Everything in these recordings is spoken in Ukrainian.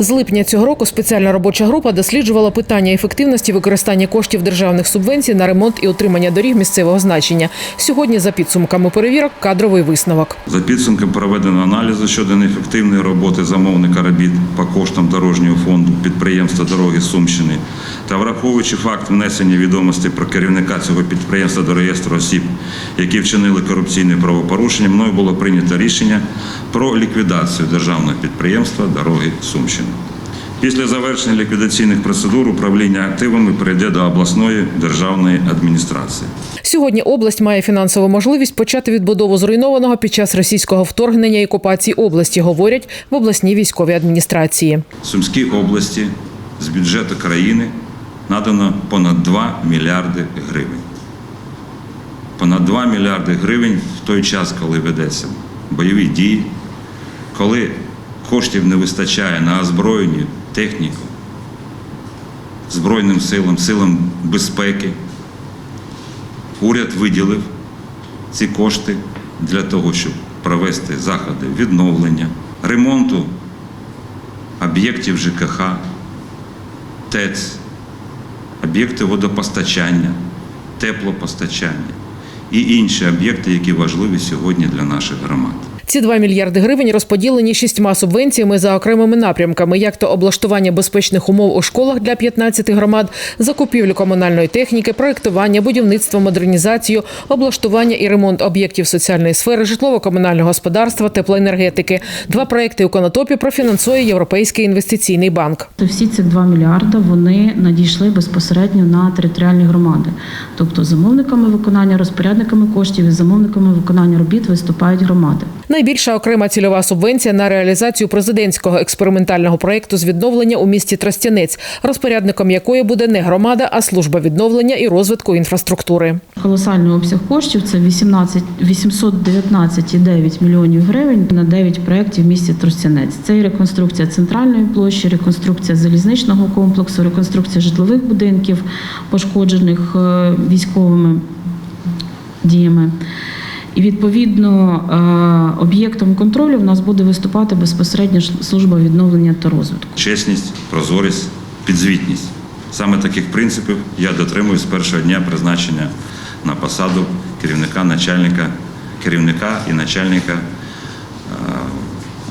З липня цього року спеціальна робоча група досліджувала питання ефективності використання коштів державних субвенцій на ремонт і утримання доріг місцевого значення. Сьогодні, за підсумками перевірок, кадровий висновок. За підсумком проведено аналізу щодо неефективної роботи замовника робіт по коштам дорожнього фонду підприємства Дороги Сумщини та враховуючи факт внесення відомостей про керівника цього підприємства до реєстру осіб, які вчинили корупційне правопорушення, мною було прийнято рішення про ліквідацію державного підприємства Дороги Сумщини. Після завершення ліквідаційних процедур управління активами перейде до обласної державної адміністрації. Сьогодні область має фінансову можливість почати відбудову зруйнованого під час російського вторгнення і окупації області, говорять в обласній військовій адміністрації. Сумській області з бюджету країни надано понад 2 мільярди гривень. Понад 2 мільярди гривень в той час, коли ведеться бойові дії, коли коштів не вистачає на озброєння, техніку, Збройним силам, силам безпеки. Уряд виділив ці кошти для того, щоб провести заходи відновлення, ремонту об'єктів ЖКХ, ТЕЦ, об'єкти водопостачання, теплопостачання і інші об'єкти, які важливі сьогодні для наших громад. Ці 2 мільярди гривень розподілені шістьма субвенціями за окремими напрямками, як то облаштування безпечних умов у школах для 15 громад, закупівлю комунальної техніки, проектування, будівництво, модернізацію, облаштування і ремонт об'єктів соціальної сфери, житлово-комунального господарства, теплоенергетики. Два проекти у Конотопі профінансує Європейський інвестиційний банк. Всі ці 2 мільярди вони надійшли безпосередньо на територіальні громади. Тобто замовниками виконання, розпорядниками коштів і замовниками виконання робіт виступають громади. Найбільша окрема цільова субвенція на реалізацію президентського експериментального проєкту з відновлення у місті Тростянець, розпорядником якої буде не громада, а служба відновлення і розвитку інфраструктури. Колосальний обсяг коштів це 18, 819,9 мільйонів гривень на 9 проєктів в місті Тростянець. Це і реконструкція центральної площі, реконструкція залізничного комплексу, реконструкція житлових будинків, пошкоджених е, військовими діями. І відповідно е, об'єктом контролю в нас буде виступати безпосередньо служба відновлення та розвитку. Чесність, прозорість, підзвітність. Саме таких принципів я дотримуюсь з першого дня призначення на посаду керівника, начальника, керівника і начальника е,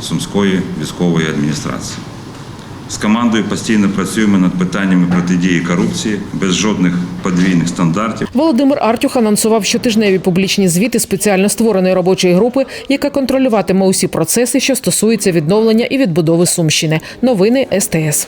Сумської військової адміністрації. З командою постійно працюємо над питаннями протидії корупції без жодних подвійних стандартів. Володимир Артюх анонсував щотижневі публічні звіти спеціально створеної робочої групи, яка контролюватиме усі процеси, що стосуються відновлення і відбудови Сумщини. Новини СТС.